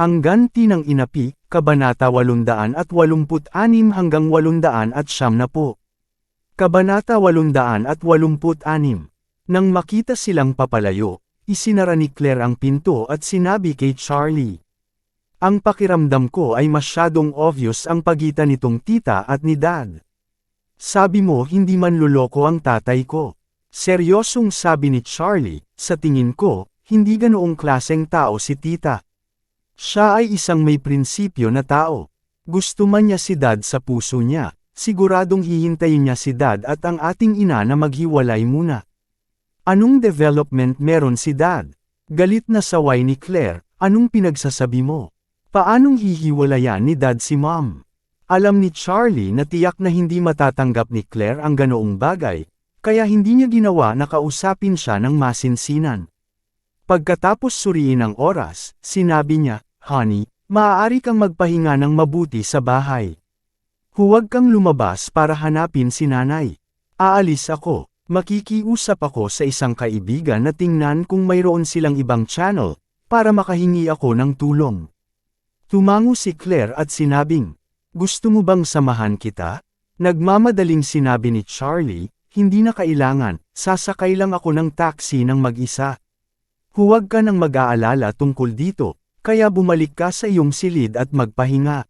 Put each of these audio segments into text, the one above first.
Ang ganti ng inapi, Kabanata 886 hanggang 800 at siyam na po. Kabanata 886 Nang makita silang papalayo, isinara ni Claire ang pinto at sinabi kay Charlie. Ang pakiramdam ko ay masyadong obvious ang pagitan nitong tita at ni dad. Sabi mo hindi man luloko ang tatay ko. Seryosong sabi ni Charlie, sa tingin ko, hindi ganoong klaseng tao si tita. Siya ay isang may prinsipyo na tao. Gusto man niya si dad sa puso niya, siguradong hihintayin niya si dad at ang ating ina na maghiwalay muna. Anong development meron si dad? Galit na saway ni Claire, anong pinagsasabi mo? Paanong hihiwalayan ni dad si mom? Alam ni Charlie na tiyak na hindi matatanggap ni Claire ang ganoong bagay, kaya hindi niya ginawa na kausapin siya ng masinsinan. Pagkatapos suriin ang oras, sinabi niya, Honey, maaari kang magpahinga ng mabuti sa bahay. Huwag kang lumabas para hanapin si nanay. Aalis ako, makikiusap ako sa isang kaibigan na tingnan kung mayroon silang ibang channel, para makahingi ako ng tulong. Tumango si Claire at sinabing, Gusto mo bang samahan kita? Nagmamadaling sinabi ni Charlie, hindi na kailangan, sasakay lang ako ng taxi ng mag-isa. Huwag ka nang mag-aalala tungkol dito, kaya bumalik ka sa iyong silid at magpahinga.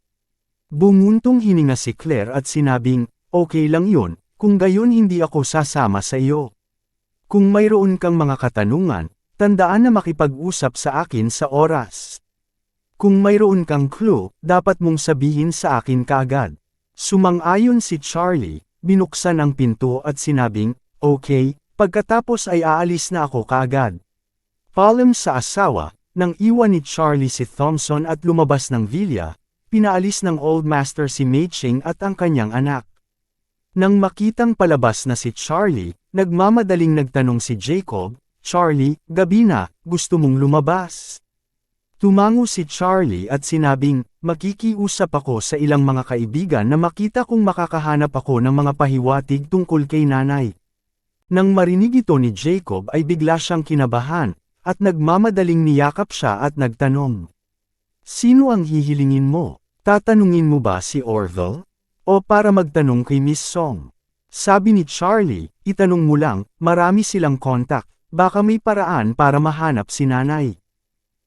Bumuntong hininga si Claire at sinabing, okay lang yun, kung gayon hindi ako sasama sa iyo. Kung mayroon kang mga katanungan, tandaan na makipag-usap sa akin sa oras. Kung mayroon kang clue, dapat mong sabihin sa akin kaagad. Sumang-ayon si Charlie, binuksan ang pinto at sinabing, okay, pagkatapos ay aalis na ako kaagad. Paalam sa asawa, nang iwan ni Charlie si Thompson at lumabas ng villa, pinaalis ng Old Master si Mei at ang kanyang anak. Nang makitang palabas na si Charlie, nagmamadaling nagtanong si Jacob, Charlie, gabi na, gusto mong lumabas? Tumango si Charlie at sinabing, makikiusap ako sa ilang mga kaibigan na makita kung makakahanap ako ng mga pahiwatig tungkol kay nanay. Nang marinig ito ni Jacob ay bigla siyang kinabahan, at nagmamadaling niyakap siya at nagtanong. Sino ang hihilingin mo? Tatanungin mo ba si Orville? O para magtanong kay Miss Song? Sabi ni Charlie, itanong mo lang, marami silang kontak, baka may paraan para mahanap si nanay.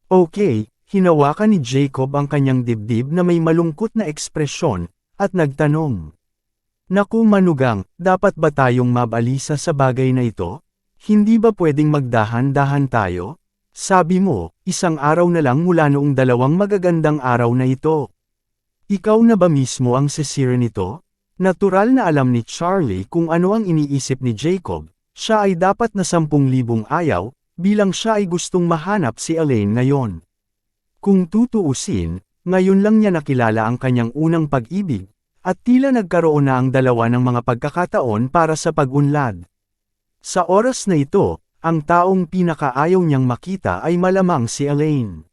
Okay, hinawakan ni Jacob ang kanyang dibdib na may malungkot na ekspresyon, at nagtanong. Naku manugang, dapat ba tayong mabalisa sa bagay na ito? Hindi ba pwedeng magdahan-dahan tayo? Sabi mo, isang araw na lang mula noong dalawang magagandang araw na ito. Ikaw na ba mismo ang sisira nito? Natural na alam ni Charlie kung ano ang iniisip ni Jacob, siya ay dapat na sampung libong ayaw, bilang siya ay gustong mahanap si Elaine ngayon. Kung tutuusin, ngayon lang niya nakilala ang kanyang unang pag-ibig, at tila nagkaroon na ang dalawa ng mga pagkakataon para sa pag-unlad. Sa oras na ito, ang taong pinakaayaw niyang makita ay malamang si Elaine.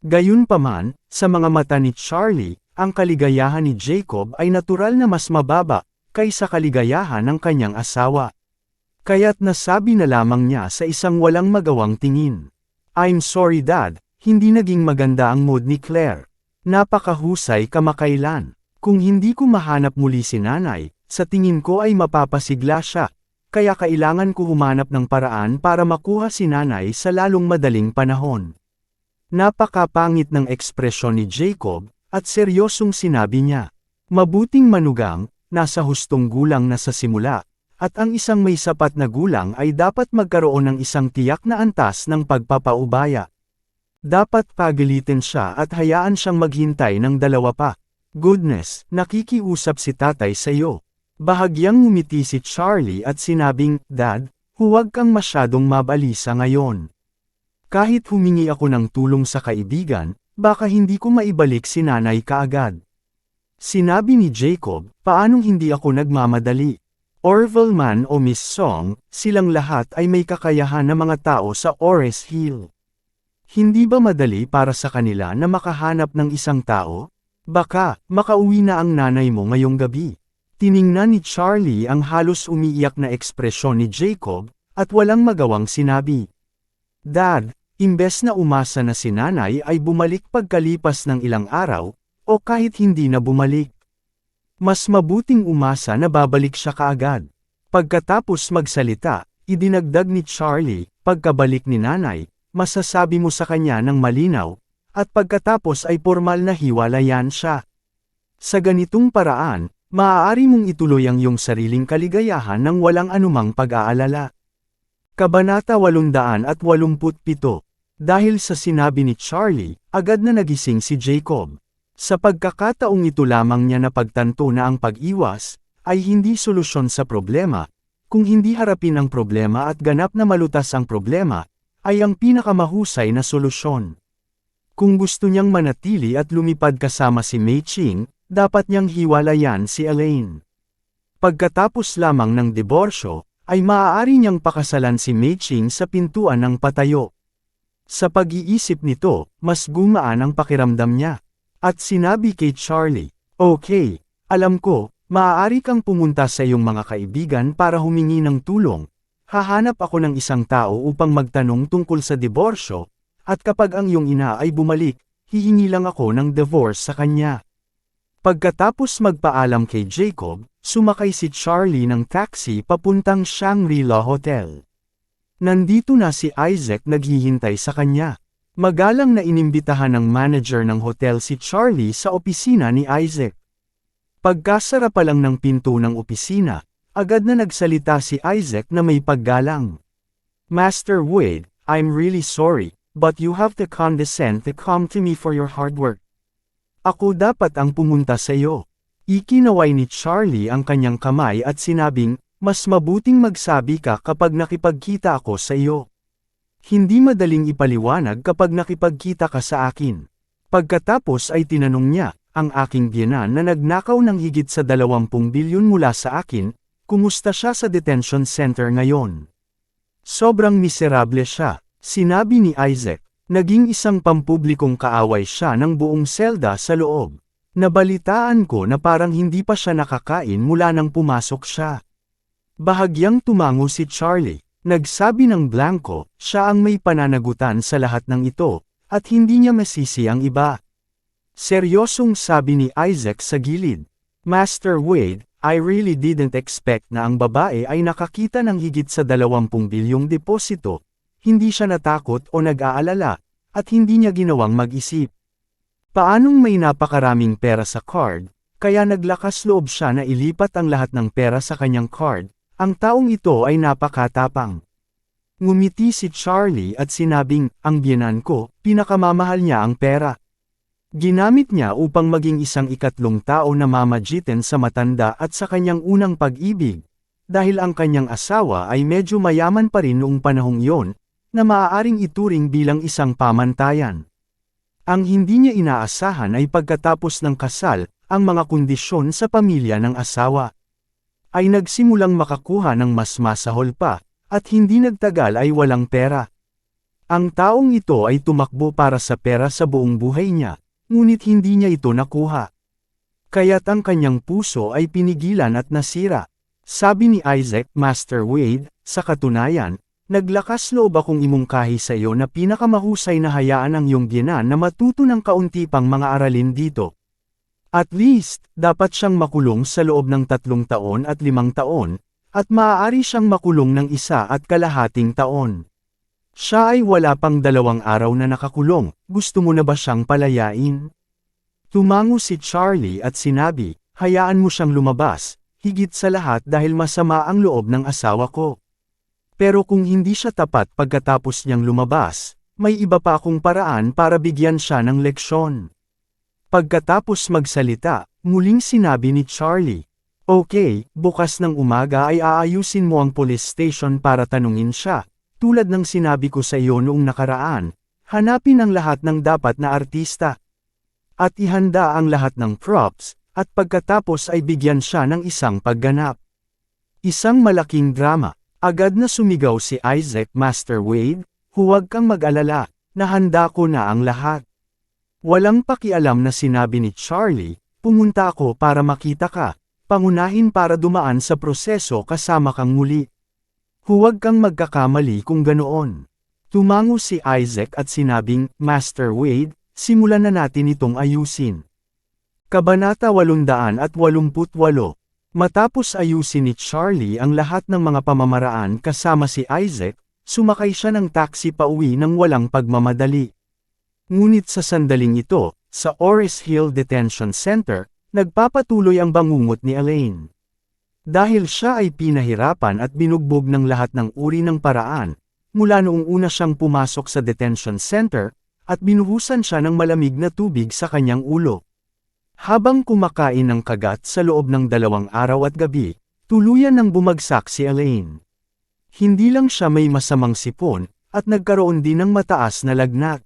Gayunpaman, sa mga mata ni Charlie, ang kaligayahan ni Jacob ay natural na mas mababa, kaysa kaligayahan ng kanyang asawa. Kaya't nasabi na lamang niya sa isang walang magawang tingin. I'm sorry dad, hindi naging maganda ang mood ni Claire. Napakahusay kamakailan. Kung hindi ko mahanap muli si nanay, sa tingin ko ay mapapasigla siya, kaya kailangan ko humanap ng paraan para makuha si nanay sa lalong madaling panahon. Napakapangit ng ekspresyon ni Jacob, at seryosong sinabi niya. Mabuting manugang, nasa hustong gulang na sa simula, at ang isang may sapat na gulang ay dapat magkaroon ng isang tiyak na antas ng pagpapaubaya. Dapat pagalitin siya at hayaan siyang maghintay ng dalawa pa. Goodness, nakikiusap si tatay sa iyo. Bahagyang ngumiti si Charlie at sinabing, Dad, huwag kang masyadong mabalisa ngayon. Kahit humingi ako ng tulong sa kaibigan, baka hindi ko maibalik si nanay kaagad. Sinabi ni Jacob, paanong hindi ako nagmamadali? Orville man o Miss Song, silang lahat ay may kakayahan na mga tao sa Ores Hill. Hindi ba madali para sa kanila na makahanap ng isang tao? Baka, makauwi na ang nanay mo ngayong gabi. Tiningnan ni Charlie ang halos umiiyak na ekspresyon ni Jacob, at walang magawang sinabi. Dad, imbes na umasa na si nanay ay bumalik pagkalipas ng ilang araw, o kahit hindi na bumalik. Mas mabuting umasa na babalik siya kaagad. Pagkatapos magsalita, idinagdag ni Charlie, pagkabalik ni nanay, masasabi mo sa kanya ng malinaw, at pagkatapos ay formal na hiwalayan siya. Sa ganitong paraan, maaari mong ituloy ang iyong sariling kaligayahan ng walang anumang pag-aalala. Kabanata 887 Dahil sa sinabi ni Charlie, agad na nagising si Jacob. Sa pagkakataong ito lamang niya napagtanto na ang pag-iwas, ay hindi solusyon sa problema, kung hindi harapin ang problema at ganap na malutas ang problema, ay ang pinakamahusay na solusyon. Kung gusto niyang manatili at lumipad kasama si Mei Ching, dapat niyang hiwalayan si Elaine. Pagkatapos lamang ng diborsyo, ay maaari niyang pakasalan si Mei Ching sa pintuan ng patayo. Sa pag-iisip nito, mas gumaan ang pakiramdam niya. At sinabi kay Charlie, Okay, alam ko, maaari kang pumunta sa iyong mga kaibigan para humingi ng tulong. Hahanap ako ng isang tao upang magtanong tungkol sa diborsyo, at kapag ang iyong ina ay bumalik, hihingi lang ako ng divorce sa kanya. Pagkatapos magpaalam kay Jacob, sumakay si Charlie ng taxi papuntang Shangri-La Hotel. Nandito na si Isaac naghihintay sa kanya. Magalang na inimbitahan ng manager ng hotel si Charlie sa opisina ni Isaac. Pagkasara pa lang ng pinto ng opisina, agad na nagsalita si Isaac na may paggalang. Master Wade, I'm really sorry, but you have to condescend to come to me for your hard work. Ako dapat ang pumunta sa iyo. Ikinaway ni Charlie ang kanyang kamay at sinabing, mas mabuting magsabi ka kapag nakipagkita ako sa iyo. Hindi madaling ipaliwanag kapag nakipagkita ka sa akin. Pagkatapos ay tinanong niya, ang aking biyanan na nagnakaw ng higit sa 20 bilyon mula sa akin, kumusta siya sa detention center ngayon. Sobrang miserable siya, sinabi ni Isaac. Naging isang pampublikong kaaway siya ng buong selda sa loob. Nabalitaan ko na parang hindi pa siya nakakain mula nang pumasok siya. Bahagyang tumango si Charlie. Nagsabi ng Blanco, siya ang may pananagutan sa lahat ng ito, at hindi niya masisi ang iba. Seryosong sabi ni Isaac sa gilid. Master Wade, I really didn't expect na ang babae ay nakakita ng higit sa 20 bilyong deposito, hindi siya natakot o nag-aalala, at hindi niya ginawang mag-isip. Paanong may napakaraming pera sa card, kaya naglakas loob siya na ilipat ang lahat ng pera sa kanyang card, ang taong ito ay napakatapang. Ngumiti si Charlie at sinabing, ang biyanan ko, pinakamamahal niya ang pera. Ginamit niya upang maging isang ikatlong tao na mamagitan sa matanda at sa kanyang unang pag-ibig, dahil ang kanyang asawa ay medyo mayaman pa rin noong panahong yon, na maaaring ituring bilang isang pamantayan. Ang hindi niya inaasahan ay pagkatapos ng kasal, ang mga kondisyon sa pamilya ng asawa ay nagsimulang makakuha ng mas masahol pa, at hindi nagtagal ay walang pera. Ang taong ito ay tumakbo para sa pera sa buong buhay niya, ngunit hindi niya ito nakuha. Kaya't ang kanyang puso ay pinigilan at nasira. Sabi ni Isaac Master Wade, sa katunayan, Naglakas loob akong imungkahi sa iyo na pinakamahusay na hayaan ang iyong biyanan na matuto ng kaunti pang mga aralin dito. At least, dapat siyang makulong sa loob ng tatlong taon at limang taon, at maaari siyang makulong ng isa at kalahating taon. Siya ay wala pang dalawang araw na nakakulong, gusto mo na ba siyang palayain? Tumango si Charlie at sinabi, hayaan mo siyang lumabas, higit sa lahat dahil masama ang loob ng asawa ko. Pero kung hindi siya tapat pagkatapos niyang lumabas, may iba pa akong paraan para bigyan siya ng leksyon. Pagkatapos magsalita, muling sinabi ni Charlie, Okay, bukas ng umaga ay aayusin mo ang police station para tanungin siya, tulad ng sinabi ko sa iyo noong nakaraan, Hanapin ang lahat ng dapat na artista. At ihanda ang lahat ng props, at pagkatapos ay bigyan siya ng isang pagganap. Isang malaking drama. Agad na sumigaw si Isaac Master Wade, huwag kang mag-alala, nahanda ko na ang lahat. Walang pakialam na sinabi ni Charlie, pumunta ako para makita ka, pangunahin para dumaan sa proseso kasama kang muli. Huwag kang magkakamali kung ganoon. Tumango si Isaac at sinabing, Master Wade, simulan na natin itong ayusin. Kabanata 888 Matapos ayusin ni Charlie ang lahat ng mga pamamaraan kasama si Isaac, sumakay siya ng taxi pauwi ng walang pagmamadali. Ngunit sa sandaling ito, sa Oris Hill Detention Center, nagpapatuloy ang bangungot ni Elaine. Dahil siya ay pinahirapan at binugbog ng lahat ng uri ng paraan, mula noong una siyang pumasok sa detention center, at binuhusan siya ng malamig na tubig sa kanyang ulo. Habang kumakain ng kagat sa loob ng dalawang araw at gabi, tuluyan nang bumagsak si Elaine. Hindi lang siya may masamang sipon, at nagkaroon din ng mataas na lagnat.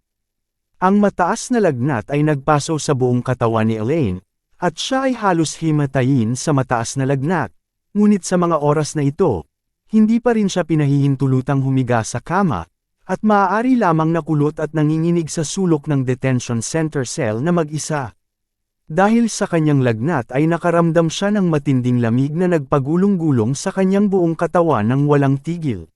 Ang mataas na lagnat ay nagpaso sa buong katawan ni Elaine, at siya ay halos himatayin sa mataas na lagnat. Ngunit sa mga oras na ito, hindi pa rin siya pinahihintulutang humiga sa kama, at maaari lamang nakulot at nanginginig sa sulok ng detention center cell na mag-isa. Dahil sa kanyang lagnat ay nakaramdam siya ng matinding lamig na nagpagulong-gulong sa kanyang buong katawan ng walang tigil.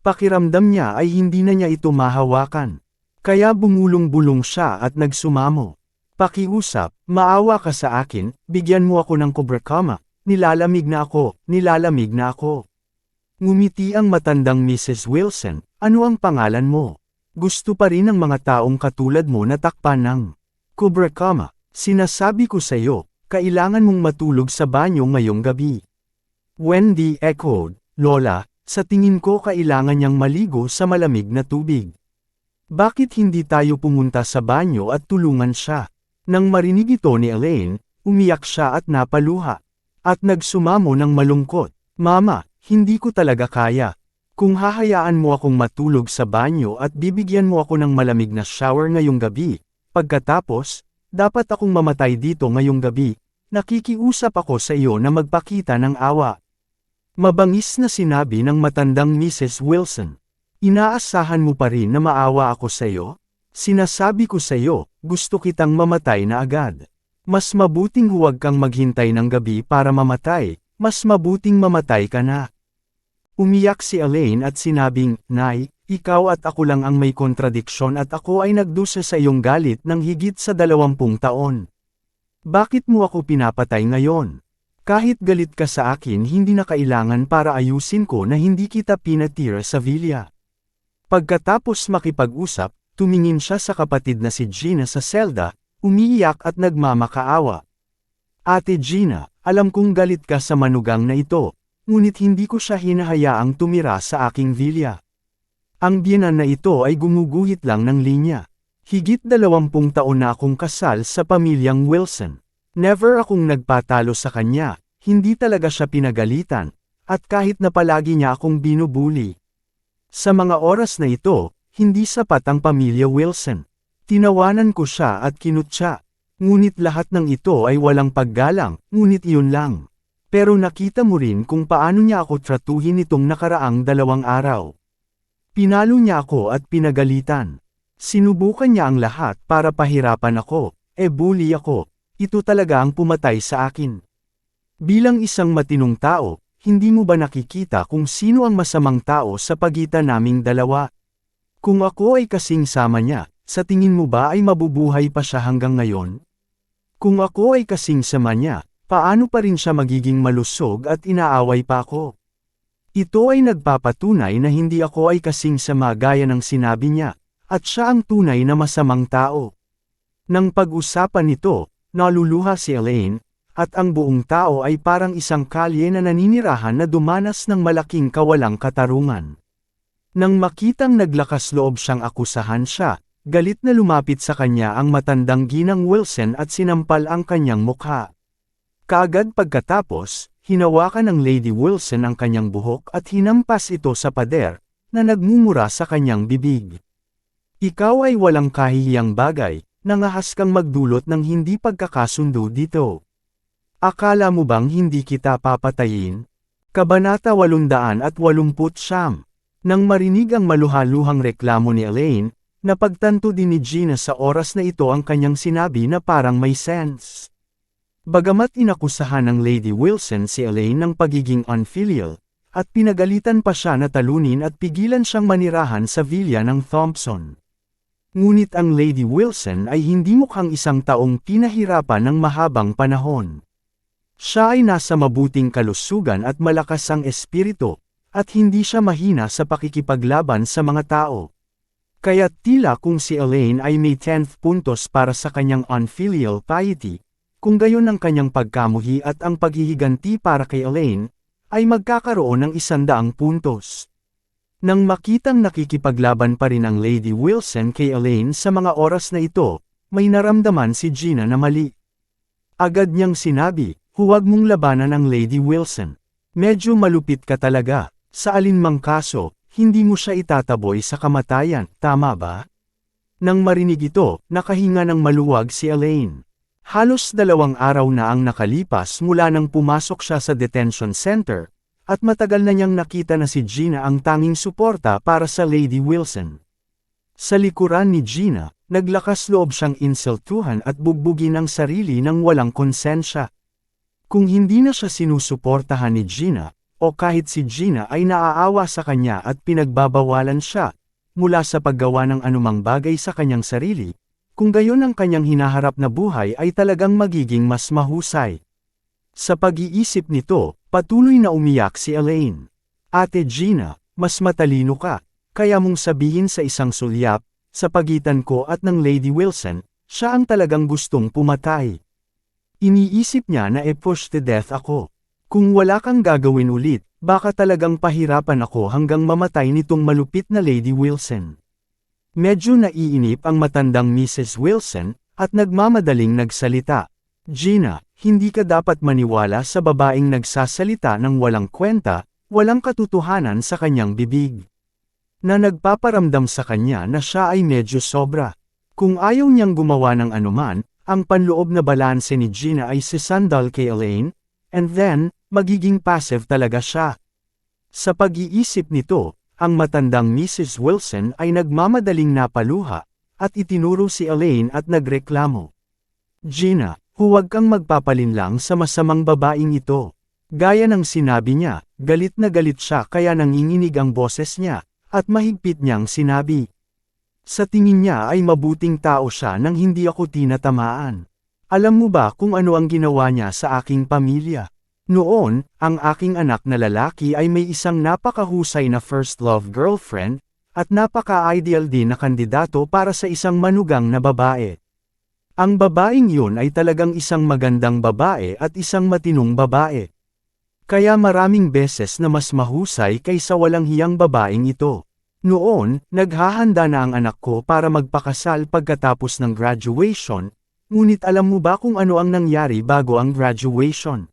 Pakiramdam niya ay hindi na niya ito mahawakan. Kaya bumulong-bulong siya at nagsumamo. Pakiusap, maawa ka sa akin, bigyan mo ako ng Cobra Kama, nilalamig na ako, nilalamig na ako. Ngumiti ang matandang Mrs. Wilson, ano ang pangalan mo? Gusto pa rin ng mga taong katulad mo na takpan ng Cobra Kama. Sinasabi ko sa iyo, kailangan mong matulog sa banyo ngayong gabi. Wendy echoed, Lola, sa tingin ko kailangan niyang maligo sa malamig na tubig. Bakit hindi tayo pumunta sa banyo at tulungan siya? Nang marinig ito ni Elaine, umiyak siya at napaluha. At nagsumamo ng malungkot, Mama, hindi ko talaga kaya. Kung hahayaan mo akong matulog sa banyo at bibigyan mo ako ng malamig na shower ngayong gabi, pagkatapos, dapat akong mamatay dito ngayong gabi, nakikiusap ako sa iyo na magpakita ng awa. Mabangis na sinabi ng matandang Mrs. Wilson. Inaasahan mo pa rin na maawa ako sa iyo? Sinasabi ko sa iyo, gusto kitang mamatay na agad. Mas mabuting huwag kang maghintay ng gabi para mamatay, mas mabuting mamatay ka na. Umiyak si Elaine at sinabing, Nay, ikaw at ako lang ang may kontradiksyon at ako ay nagdusa sa iyong galit ng higit sa dalawampung taon. Bakit mo ako pinapatay ngayon? Kahit galit ka sa akin hindi na kailangan para ayusin ko na hindi kita pinatira sa villa. Pagkatapos makipag-usap, tumingin siya sa kapatid na si Gina sa selda, umiiyak at nagmamakaawa. Ate Gina, alam kong galit ka sa manugang na ito, ngunit hindi ko siya hinahayaang tumira sa aking villa. Ang biyanan na ito ay gumuguhit lang ng linya. Higit dalawampung taon na akong kasal sa pamilyang Wilson. Never akong nagpatalo sa kanya, hindi talaga siya pinagalitan, at kahit na palagi niya akong binubuli. Sa mga oras na ito, hindi sapat ang pamilya Wilson. Tinawanan ko siya at kinutya. Ngunit lahat ng ito ay walang paggalang, ngunit iyon lang. Pero nakita mo rin kung paano niya ako tratuhin itong nakaraang dalawang araw. Pinalo niya ako at pinagalitan. Sinubukan niya ang lahat para pahirapan ako, e bully ako, ito talaga ang pumatay sa akin. Bilang isang matinong tao, hindi mo ba nakikita kung sino ang masamang tao sa pagitan naming dalawa? Kung ako ay kasing sama niya, sa tingin mo ba ay mabubuhay pa siya hanggang ngayon? Kung ako ay kasing sama niya, paano pa rin siya magiging malusog at inaaway pa ako? Ito ay nagpapatunay na hindi ako ay kasing sama gaya ng sinabi niya, at siya ang tunay na masamang tao. Nang pag-usapan nito, naluluha si Elaine, at ang buong tao ay parang isang kalye na naninirahan na dumanas ng malaking kawalang katarungan. Nang makitang naglakas loob siyang akusahan siya, galit na lumapit sa kanya ang matandang ginang Wilson at sinampal ang kanyang mukha. Kaagad pagkatapos, Hinawakan ng Lady Wilson ang kanyang buhok at hinampas ito sa pader, na nagmumura sa kanyang bibig. Ikaw ay walang kahihiyang bagay, nangahas kang magdulot ng hindi pagkakasundo dito. Akala mo bang hindi kita papatayin? Kabanata 880 Nang marinig ang maluhaluhang reklamo ni Elaine, napagtanto din ni Gina sa oras na ito ang kanyang sinabi na parang may sense. Bagamat inakusahan ng Lady Wilson si Elaine ng pagiging unfilial, at pinagalitan pa siya na talunin at pigilan siyang manirahan sa villa ng Thompson. Ngunit ang Lady Wilson ay hindi mukhang isang taong pinahirapan ng mahabang panahon. Siya ay nasa mabuting kalusugan at malakas ang espiritu, at hindi siya mahina sa pakikipaglaban sa mga tao. Kaya tila kung si Elaine ay may 10th puntos para sa kanyang unfilial piety, kung gayon ang kanyang pagkamuhi at ang paghihiganti para kay Elaine, ay magkakaroon ng isandaang puntos. Nang makitang nakikipaglaban pa rin ang Lady Wilson kay Elaine sa mga oras na ito, may naramdaman si Gina na mali. Agad niyang sinabi, huwag mong labanan ang Lady Wilson. Medyo malupit ka talaga, sa alinmang kaso, hindi mo siya itataboy sa kamatayan, tama ba? Nang marinig ito, nakahinga ng maluwag si Elaine. Halos dalawang araw na ang nakalipas mula nang pumasok siya sa detention center, at matagal na niyang nakita na si Gina ang tanging suporta para sa Lady Wilson. Sa likuran ni Gina, naglakas loob siyang insultuhan at bugbugin ang sarili ng walang konsensya. Kung hindi na siya sinusuportahan ni Gina, o kahit si Gina ay naaawa sa kanya at pinagbabawalan siya, mula sa paggawa ng anumang bagay sa kanyang sarili, kung gayon ang kanyang hinaharap na buhay ay talagang magiging mas mahusay. Sa pag-iisip nito, patuloy na umiyak si Elaine. Ate Gina, mas matalino ka, kaya mong sabihin sa isang sulyap, sa pagitan ko at ng Lady Wilson, siya ang talagang gustong pumatay. Iniisip niya na e-push to death ako. Kung wala kang gagawin ulit, baka talagang pahirapan ako hanggang mamatay nitong malupit na Lady Wilson. Medyo naiinip ang matandang Mrs. Wilson, at nagmamadaling nagsalita. Gina, hindi ka dapat maniwala sa babaeng nagsasalita ng walang kwenta, walang katotohanan sa kanyang bibig. Na nagpaparamdam sa kanya na siya ay medyo sobra. Kung ayaw niyang gumawa ng anuman, ang panloob na balanse ni Gina ay si Sandal kay Elaine, and then, magiging passive talaga siya. Sa pag-iisip nito, ang matandang Mrs. Wilson ay nagmamadaling napaluha, at itinuro si Elaine at nagreklamo. Gina, huwag kang magpapalinlang sa masamang babaeng ito. Gaya ng sinabi niya, galit na galit siya kaya nanginginig ang boses niya, at mahigpit niyang sinabi. Sa tingin niya ay mabuting tao siya nang hindi ako tinatamaan. Alam mo ba kung ano ang ginawa niya sa aking pamilya? Noon, ang aking anak na lalaki ay may isang napakahusay na first love girlfriend, at napaka-ideal din na kandidato para sa isang manugang na babae. Ang babaeng yun ay talagang isang magandang babae at isang matinong babae. Kaya maraming beses na mas mahusay kaysa walang hiyang babaeng ito. Noon, naghahanda na ang anak ko para magpakasal pagkatapos ng graduation, ngunit alam mo ba kung ano ang nangyari bago ang graduation?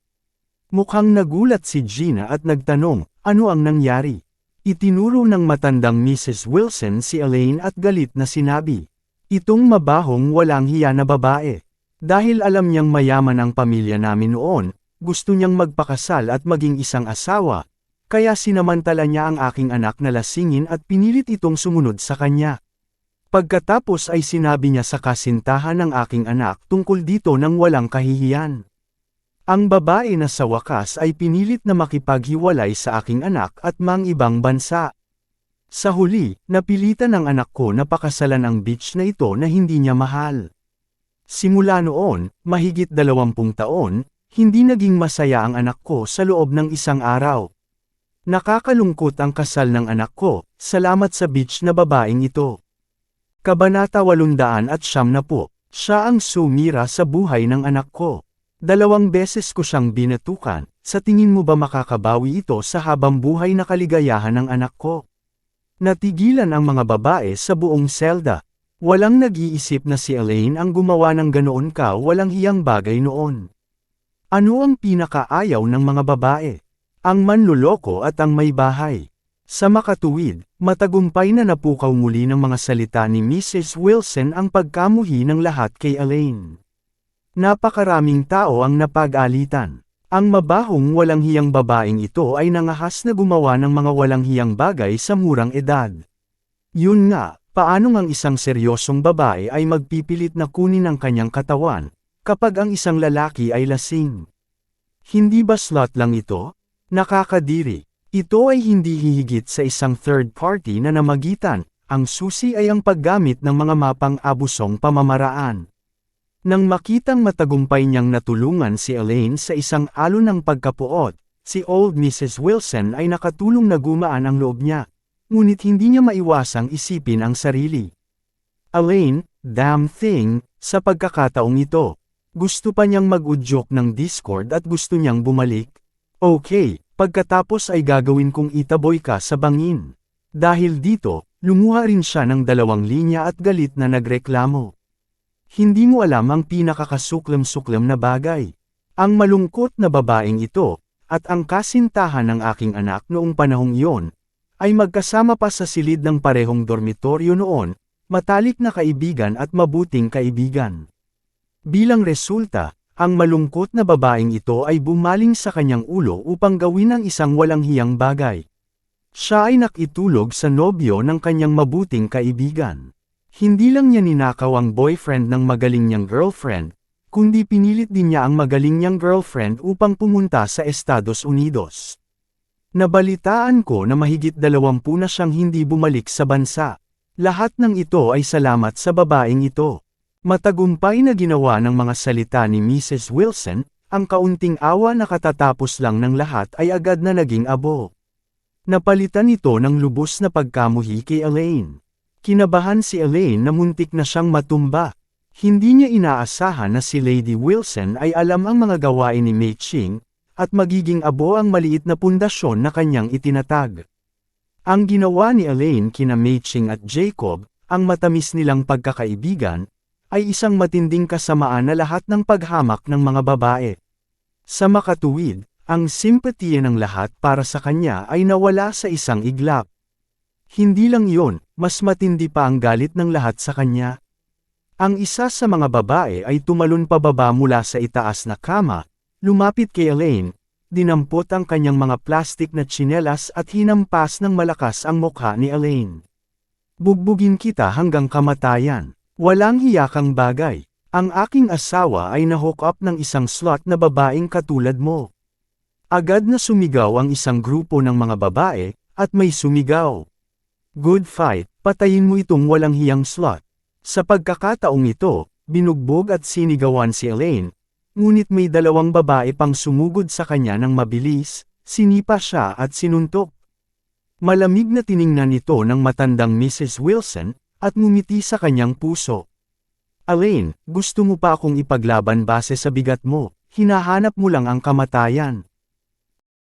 Mukhang nagulat si Gina at nagtanong, ano ang nangyari? Itinuro ng matandang Mrs. Wilson si Elaine at galit na sinabi. Itong mabahong walang hiya na babae. Dahil alam niyang mayaman ang pamilya namin noon, gusto niyang magpakasal at maging isang asawa, kaya sinamantala niya ang aking anak na lasingin at pinilit itong sumunod sa kanya. Pagkatapos ay sinabi niya sa kasintahan ng aking anak tungkol dito ng walang kahihiyan. Ang babae na sa wakas ay pinilit na makipaghiwalay sa aking anak at mang ibang bansa. Sa huli, napilitan ng anak ko na pakasalan ang beach na ito na hindi niya mahal. Simula noon, mahigit dalawampung taon, hindi naging masaya ang anak ko sa loob ng isang araw. Nakakalungkot ang kasal ng anak ko, salamat sa beach na babaeng ito. Kabanata 800 at siyam na po, siya ang sumira sa buhay ng anak ko. Dalawang beses ko siyang binatukan, sa tingin mo ba makakabawi ito sa habang buhay na kaligayahan ng anak ko? Natigilan ang mga babae sa buong selda. Walang nag-iisip na si Elaine ang gumawa ng ganoon ka walang hiyang bagay noon. Ano ang pinakaayaw ng mga babae? Ang manluloko at ang may bahay. Sa makatuwid, matagumpay na napukaw muli ng mga salita ni Mrs. Wilson ang pagkamuhi ng lahat kay Elaine. Napakaraming tao ang napag-alitan. Ang mabahong walang hiyang babaeng ito ay nangahas na gumawa ng mga walang hiyang bagay sa murang edad. Yun nga, paano ang isang seryosong babae ay magpipilit na kunin ang kanyang katawan, kapag ang isang lalaki ay lasing? Hindi ba slot lang ito? Nakakadiri. Ito ay hindi hihigit sa isang third party na namagitan, ang susi ay ang paggamit ng mga mapang abusong pamamaraan. Nang makitang matagumpay niyang natulungan si Elaine sa isang alon ng pagkapuot, si old Mrs. Wilson ay nakatulong na gumaan ang loob niya. Ngunit hindi niya maiwasang isipin ang sarili. Elaine, damn thing, sa pagkakataong ito. Gusto pa niyang mag-udyok ng Discord at gusto niyang bumalik. Okay, pagkatapos ay gagawin kong itaboy ka sa bangin. Dahil dito, lumuha rin siya ng dalawang linya at galit na nagreklamo. Hindi mo alam ang pinakakasuklam-suklam na bagay. Ang malungkot na babaeng ito, at ang kasintahan ng aking anak noong panahong iyon, ay magkasama pa sa silid ng parehong dormitoryo noon, matalik na kaibigan at mabuting kaibigan. Bilang resulta, ang malungkot na babaeng ito ay bumaling sa kanyang ulo upang gawin ang isang walang hiyang bagay. Siya ay nakitulog sa nobyo ng kanyang mabuting kaibigan. Hindi lang niya ninakaw ang boyfriend ng magaling niyang girlfriend, kundi pinilit din niya ang magaling niyang girlfriend upang pumunta sa Estados Unidos. Nabalitaan ko na mahigit dalawampu na siyang hindi bumalik sa bansa. Lahat ng ito ay salamat sa babaeng ito. Matagumpay na ginawa ng mga salita ni Mrs. Wilson, ang kaunting awa na katatapos lang ng lahat ay agad na naging abo. Napalitan ito ng lubos na pagkamuhi kay Elaine. Kinabahan si Elaine na muntik na siyang matumba. Hindi niya inaasahan na si Lady Wilson ay alam ang mga gawain ni Mei Ching, at magiging abo ang maliit na pundasyon na kanyang itinatag. Ang ginawa ni Elaine kina Mei Ching at Jacob, ang matamis nilang pagkakaibigan, ay isang matinding kasamaan na lahat ng paghamak ng mga babae. Sa makatuwid, ang simpatiya ng lahat para sa kanya ay nawala sa isang iglap. Hindi lang yon, mas matindi pa ang galit ng lahat sa kanya. Ang isa sa mga babae ay tumalon pababa mula sa itaas na kama, lumapit kay Elaine, dinampot ang kanyang mga plastik na tsinelas at hinampas ng malakas ang mukha ni Elaine. Bugbugin kita hanggang kamatayan. Walang hiyakang bagay. Ang aking asawa ay nahook up ng isang slot na babaeng katulad mo. Agad na sumigaw ang isang grupo ng mga babae, at may sumigaw. Good fight, patayin mo itong walang hiyang slot. Sa pagkakataong ito, binugbog at sinigawan si Elaine, ngunit may dalawang babae pang sumugod sa kanya ng mabilis, sinipa siya at sinuntok. Malamig na tiningnan ito ng matandang Mrs. Wilson, at ngumiti sa kanyang puso. Elaine, gusto mo pa akong ipaglaban base sa bigat mo, hinahanap mo lang ang kamatayan.